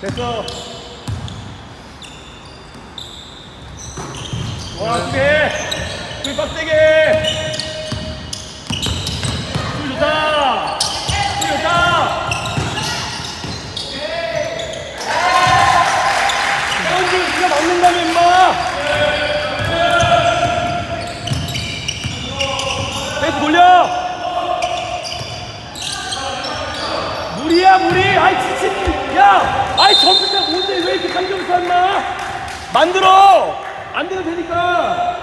됐어. 와, 수비해. 수비 빡세게. 좋다. 좋다. 던지면 네가 맞는다며, 임마. 패스 돌려. 무리야 무리 아이 지친 야 아이 점수차 뭔데? 왜 이렇게 감정 쌌나? 만들어! 안 돼도 되니까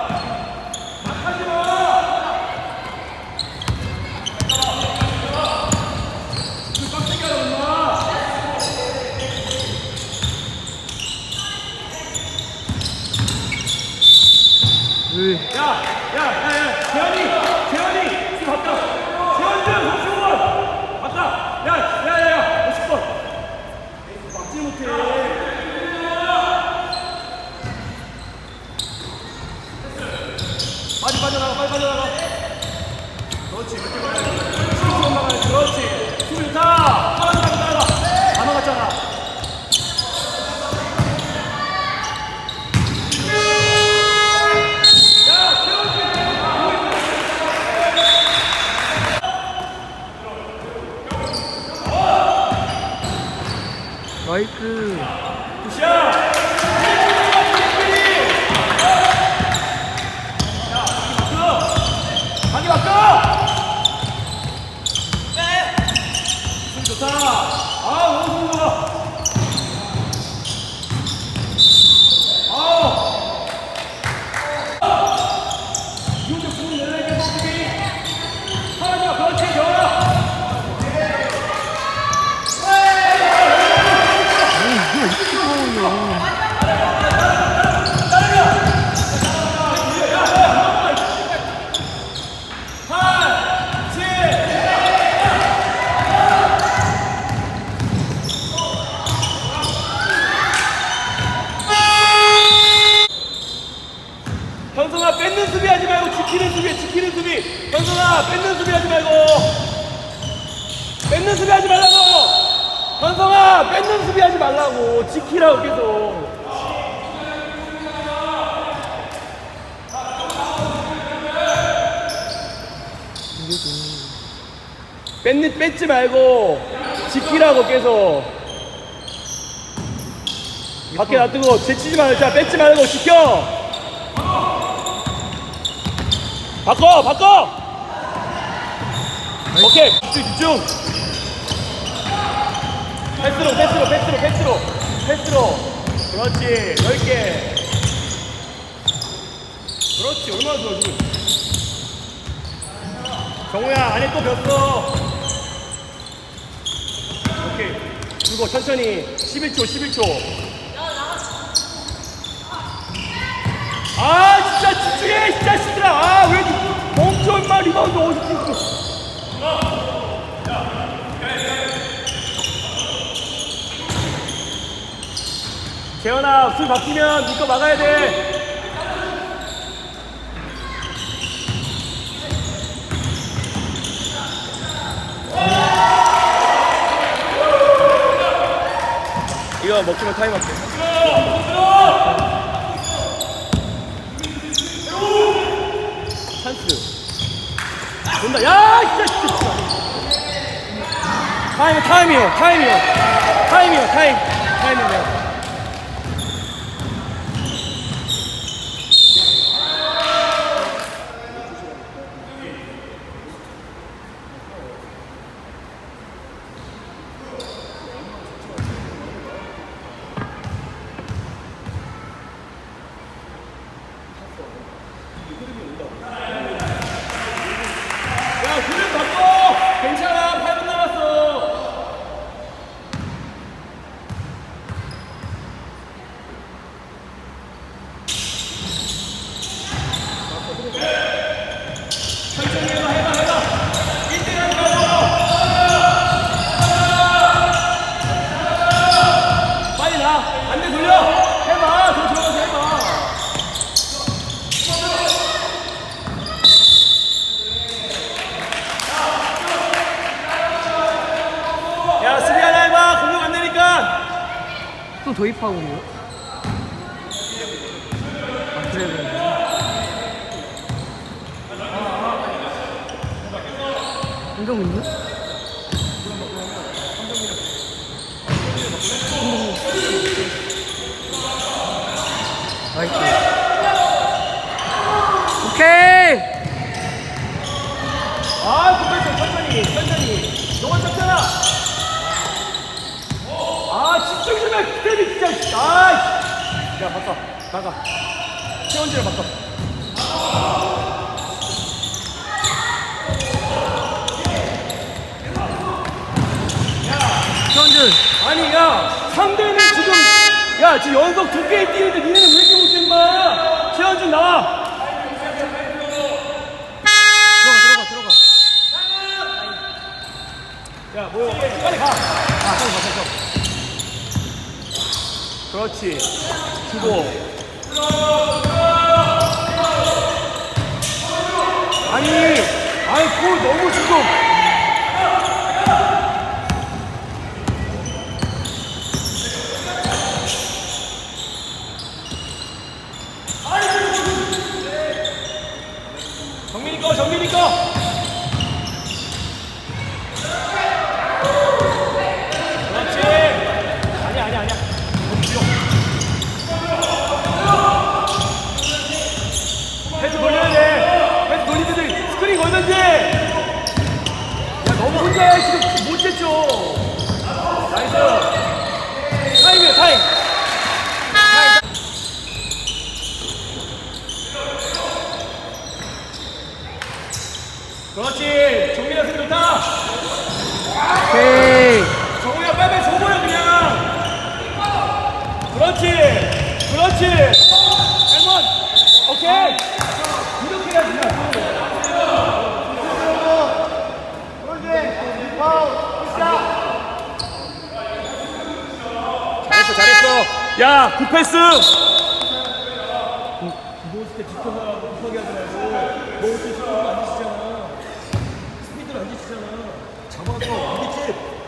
뺏는 뺏지 말고 지키라고 계속. 밖에 놔두고 제치지 말자 뺏지 말고 지켜. 바꿔 바꿔! 오케이. 집중 집중. 패스로 패스로 패스로 패스로 패스로 그렇지 넓게. 그렇지 얼마나 좋아 지금. 정우야 안에 또 벽어. 오케이. 그리고 천천히. 11초 11초. 아 진짜 집중해 진짜 시들아. 아왜 멈춰 임마 리바운드 어디 있어 재현아 술 바뀌면 니거 막아야 돼. 이거 먹기만 타임 할게. 찬스. 본다 야 진짜 진짜. 타임 타임이요 타임이요 타임이요 타임. 타임이요 야 흐름 바꿔 괜찮아 8분 남았어 또 도입하고 있네요. 아, 그래야 되네. 있나? 오케이! 아, 급했어. 천천히, 천천히. 너가 잡잖아. 아, 집중 좀 해. 때리, 진짜. 아, 야, 바꿔. 나가. 최원진을 바꿔. 현준! 아니, 야, 상대는 지금, 야, 지금 연속 두 게임 뛰는데 니네는 왜 이렇게 못된 거야? 최원진 나와. 들어가, 들어가, 들어가. 야, 뭐야. 빨리 가. 아, 빨리 가, 빨리 가. 그렇지. 주고. 아니, 아니, 골 너무 지금. 정민이 거, 정민이 거. 그렇지. 아니야, 아니야, 아니야. 길어. 패스 돌려야 돼. 패스 돌리든지 스크린 걸든지. 야, 너무 혼자 해. 지금 못 쳤죠. 나이스. 타임이야, 타임. 타임. 그렇지. 정민아 승 좋다. 오케이! 정우야 빨리 줘버려 그냥. 그렇지 그렇지. 앵건 오케이. 이렇게 해야지 잘했어. 잘했어. 야 굿패스 기본스 때 뒷편하고 급하게 하지 말고 너 어떻게 스피드를 안 지치잖아 스피드를 안 지치잖아 잡아서 안 지치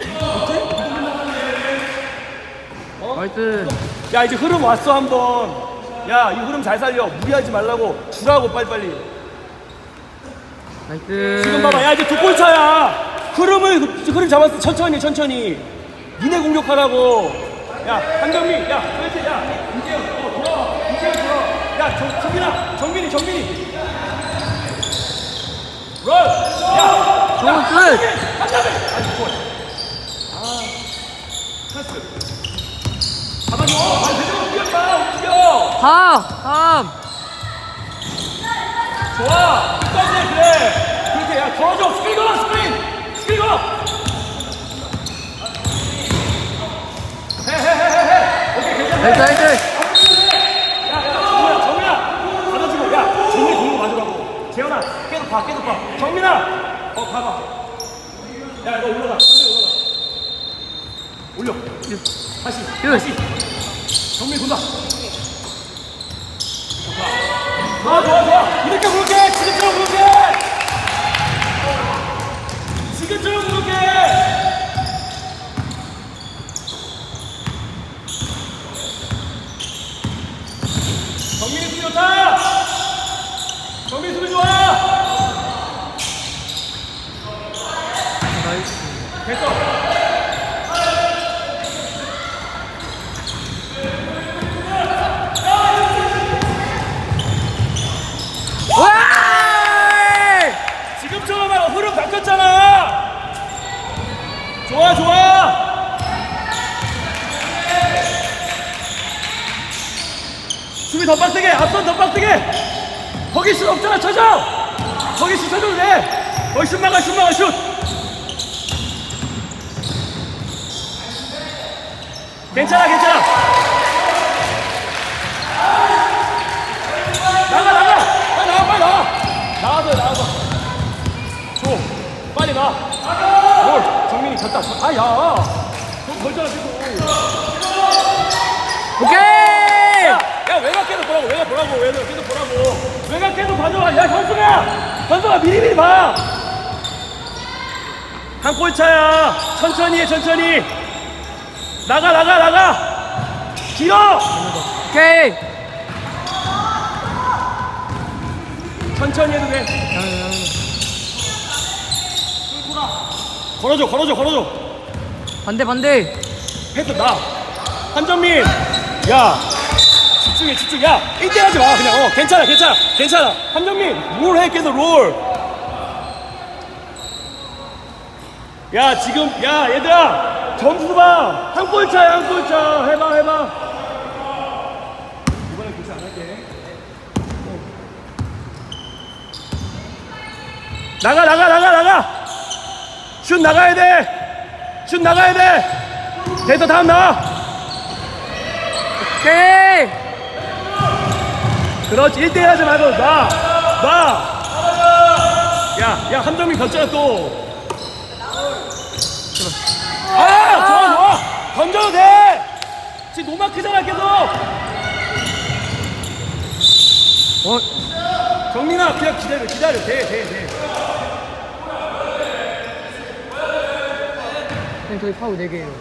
못해? 나이스! 야 이제 흐름 왔어 한번. 야 이 흐름 잘 살려. 무리하지 말라고. 주라고 빨리빨리. 나이스! 지금 봐봐. 야 이제 두 골 차야. 흐름을 흐름 잡았어. 천천히 천천히. 니네 공격하라고. 야 한경민. 야 그렇지. 야 이재영 어 돌아와. 이재영 돌아와. 야 정, 정민아. 정민이 정민이. 롤야 좋은 끝! 한다음에 아니 좋아 아 제대로 움직였다 움직여 다! 다음! 좋아 끝까지 해, 그래 그렇게 야 걸어줘 스크린 걸어 스크린 스크린 걸어 해 해 해 해 해 오케이 괜찮아 나이스, 나이스! 야 야 정민아 정민아 받아주고 야 정민이 공을 맞으라고 재현아 계속 봐 계속 봐 정민아 어 봐봐 야 너 올라가 천천히 올려. 다시 다시. 정민 본다. 좋아. 좋아 좋아. 이렇게 그렇게. 지금처럼 그렇게. 지금처럼 그렇게. 정민이 수비 좋다. 정민이 수비 좋아! 됐어 와! 지금처럼 하고 흐름 바뀌었잖아 좋아 좋아. 수비 더 빡세게 앞선 더 빡세게. 거기 슛 없잖아 쳐줘. 거기 슛 쳐줘도 돼. 거기 슛 막아 슛 막아 슛. 괜찮아 괜찮아 나가 나가 빨리 나가 빨리 나가 나가서 나가서 줘 빨리 졌다 아야. 좀 걸잖아 지금 오케이! 야, 야 외곽 계속 보라고 외곽 보라고 외곽 계속 보라고. 외곽 계속 봐줘 야 현수가 현수가 미리미리 봐 한 골 차야. 천천히 해 천천히. 나가 나가 나가. 길어. 오케이. 천천히 해도 돼 걸어줘 걸어줘 걸어줘. 반대 반대. 패스 나. 한정민. 야. 집중해 집중. 야 1대 하지 마 그냥. 어 괜찮아 괜찮아 괜찮아. 한정민 롤해 계속 롤야 지금 야 얘들아. 점수 봐한 골 차야 한 골 차. 해봐 해봐. 이번엔 교체 안 할게. 나가 나가 나가 나가 슛 나가야 돼 슛 나가야 돼 됐어 다음 나와 오케이. 그렇지 1대1 하지 말고 나! 나! 야, 야 한정민 겼잖아 또 아! 좋아 좋아! 던져도 돼! 지금 노마크잖아 계속! 어. 정민아 그냥 기다려 기다려 돼 돼 돼 선생님 저희 파울 4 개예요.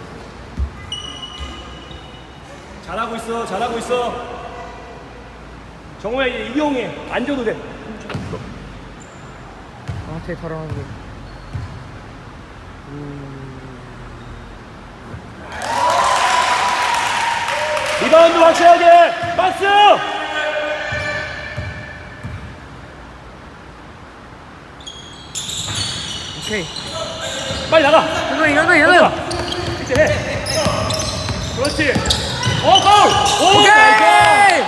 잘하고 있어 잘하고 있어 정우야 이제 이용해 안 줘도 돼 아, 되게 잘하는데. 리바운드 확실하게 박스! 오케이. 빨리 나가! 현동이. 이제 해 그렇지 어 파울! 오 나이스!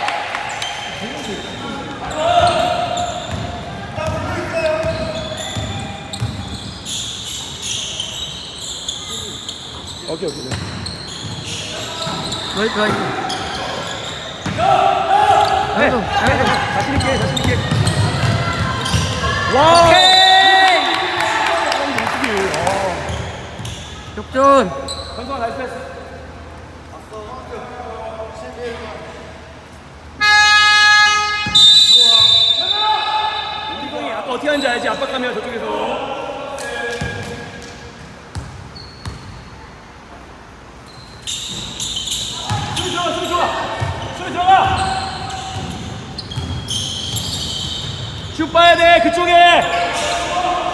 오케이. 오케이 오케이 나이스 나이스. 네. 현동. 현동. 자신 있게 자신 있게 와 오케이. 역전. 현성아 나이스 어떻게 하는지 알지? 압박하면 저쪽에서. 수비 들어가 수비 들어가. 수비 들어가. 슛 봐야 돼 그쪽에.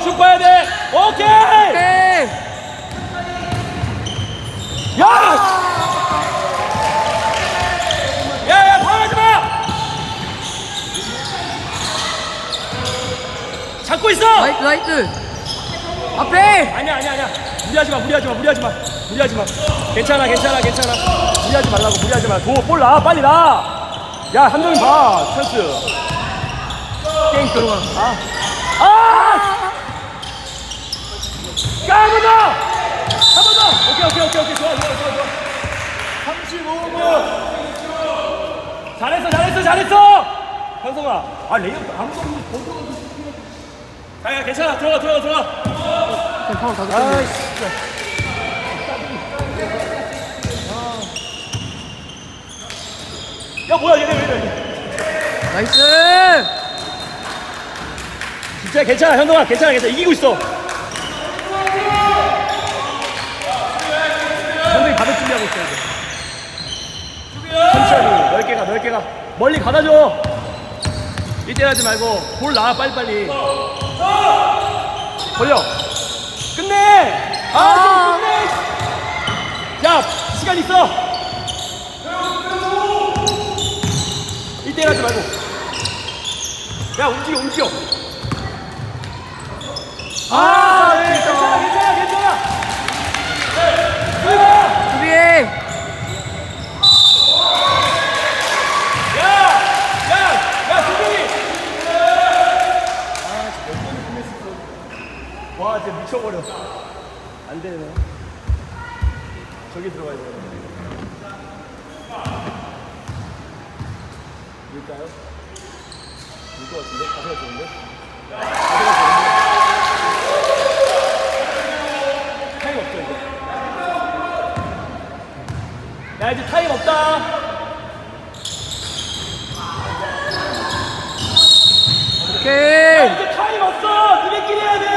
슛 봐야 돼. 오케이 오케이. 야! 야, 야, 방하지 마! 잡고 있어! 나이스 나이스. 앞에. 아니야, 아니야, 아니야. 무리하지 마, 무리하지 마, 무리하지 마. 무리하지 마. 괜찮아, 괜찮아, 괜찮아. 무리하지 말라고, 무리하지 마. 도, 볼 나, 빨리 나! 야, 한정이 봐, 찬스. 게임 들어가. 아! 아! 더! 오케이, 오케이, 오케이, 오케이. 좋아, 좋아, 좋아, 좋아. 35분! 잘했어, 잘했어, 잘했어! 현성아, 아, 레이업 아무도 없는 거 보고. 야, 야, 괜찮아. 들어가, 들어가, 들어가. 파울 다섯 아이, 개. 진짜. 야, 뭐야, 얘네 왜 이래. 나이스. 진짜 괜찮아, 현동아. 괜찮아, 괜찮아. 이기고 있어. 현동이 받을 준비 하고 있어, 이제. 천천히, 넓게 가, 넓게 가. 멀리 가다 줘. 이때 하지 말고, 볼 나와, 빨리빨리. 벌려. 끝내! 아, 좀 끝내! 야, 시간 있어! 1대1 하지 말고. 야, 움직여, 움직여. 아, 네, 괜찮아, 괜찮아, 괜찮아. 수비가! 수비해. 야, 야, 야, 수빈이. 아, 진짜 몇 번을 끝냈어. 와, 진짜 미쳐버려. 안 되네. 저기 들어가야 돼. 밀까요? 밀것 같은데? 가세가 좋은데? 가세가 좋은데? 타임 없죠, 이제? 야, 이제 타임 없다. 오케이. 이제 타임 없어! 니네끼리 해야 돼!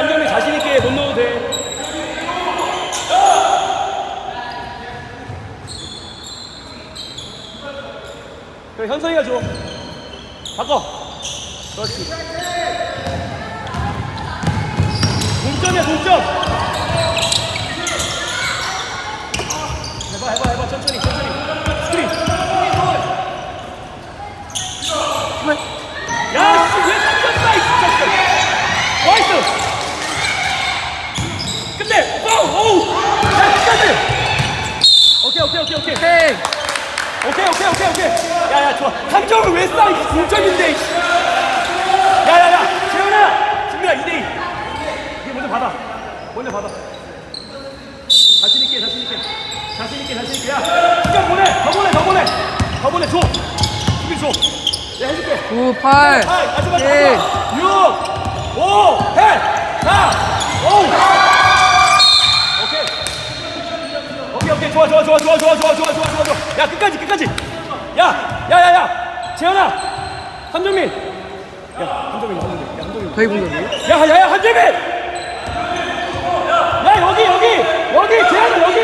한 점에 자신 있게 못 넣어도 돼. 그래 현성이가 줘. 바꿔. 그렇지. 동점이야 동점. 해봐 해봐 해봐 천천히 천천히. 스크린. 오케이 오케이. 오케이 오케이 오케이. 오케이. 야 야 좋아. 3점을 왜 쏴? 이게 9점인데 야야 야. 재현아. 승민아 2대2 니 먼저 받아. 먼저 받아. 자신 있게 자신 있게. 자신 있게 자신 있게. 야 진짜 보내. 더 보내 더 보내. 더 보내 줘. 수빈 줘. 내가 해줄게. 9, 8, 8 마지막 7. 마지막. 6 5 8 4 5 오케이 오케이 오케이. 좋아 좋아 좋아 좋아 좋아 좋아 좋아 좋아 좋아 좋아. 야 끝까지 끝까지. 야 야야야야 재현아. 한정민. 야 한정민 한정민. 야 한정민. 저희 공격이에요? 야야야 한재민. 야 여기 여기. 여기 재현아 여기.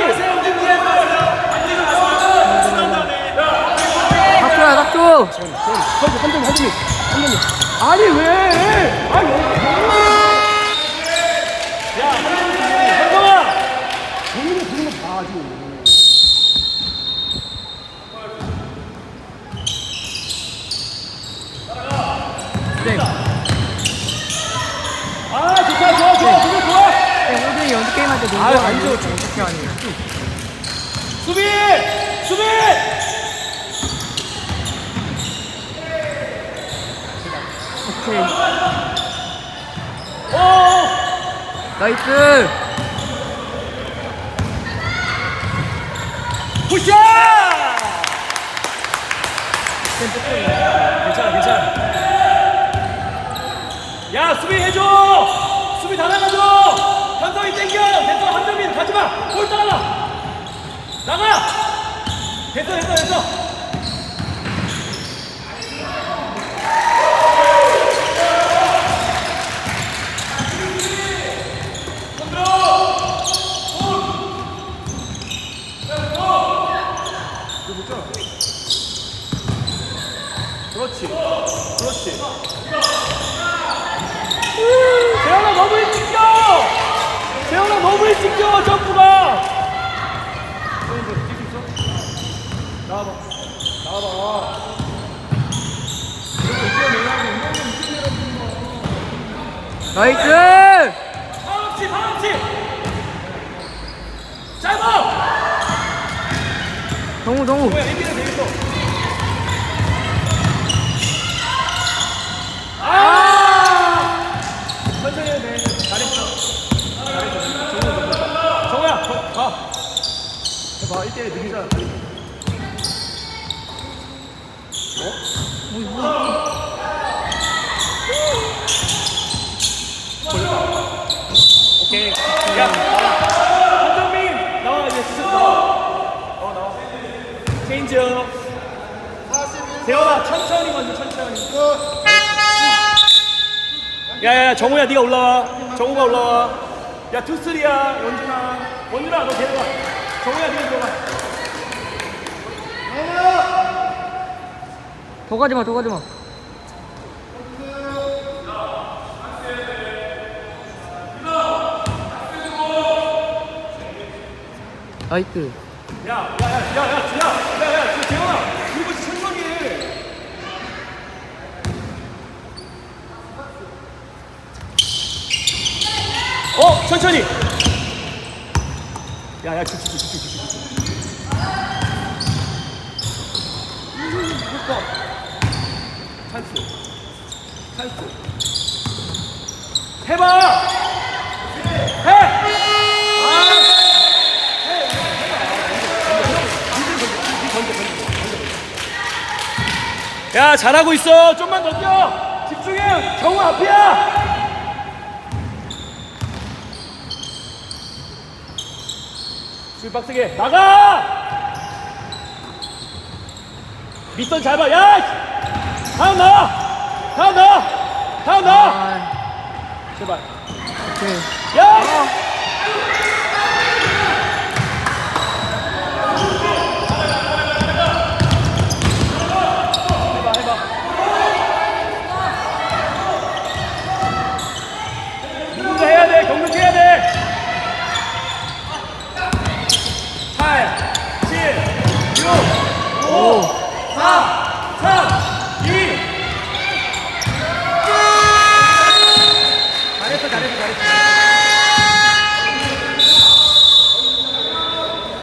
닥쳐야, 닥쳐. 한정민 한정민. 한정민. 아니 왜? 아니 여기 야 한정아 본인이 부르는 거 봐야지 네. 아 좋다 좋아 좋아 그거 좋아 네, 때 농구 아유, 안. 좋아. 어떻게 하니? 수비 수비 오케이. 어 나이스. 푸샷 괜찮아 괜찮아 야 수비 해줘 수비 다 나가줘 현성이 땡겨! 됐어 한정민 가지마! 볼 따라 나가! 됐어 됐어 됐어. 그렇지 그렇지. 재현아 너무 일찍 껴 재현아 너무 일찍 껴 점프가? 나와봐 나와봐 나이스. 파운치 파운치 짧아 정우, 정우. 뭐야 되겠어 아 천천히 해도 돼 잘했어 잘했어 정우야 정우야 정우야 가- 가 해 봐 1대1 느리잖아 뭐, 뭐. 오케이. 야 나와 한정민! 나와 이제 수습 나와 어 나와. 체인지어 대현아 천천히 먼저 천천히. 야 야 정우야 네가 올라와. 정우가 올라와. 야 투쓰리야. 원준아. 원준아 너 데려가 정우야 네가 들어가 더 가지 마, 더 가지 마. 나이스. 야야야야야야야야 그리고 천천히 해 어 천천히 야야 집중 집중 집중 집중 효과 찬스 찬스 해봐 해 아. 야 잘하고 있어 좀만 더 뛰어 집중해 경우 앞이야 줄 빡세게 나가! 밑선 잘 봐 야 다음 나와! 다음 나와! 다음 나와! 아, 제발. 오케이. 야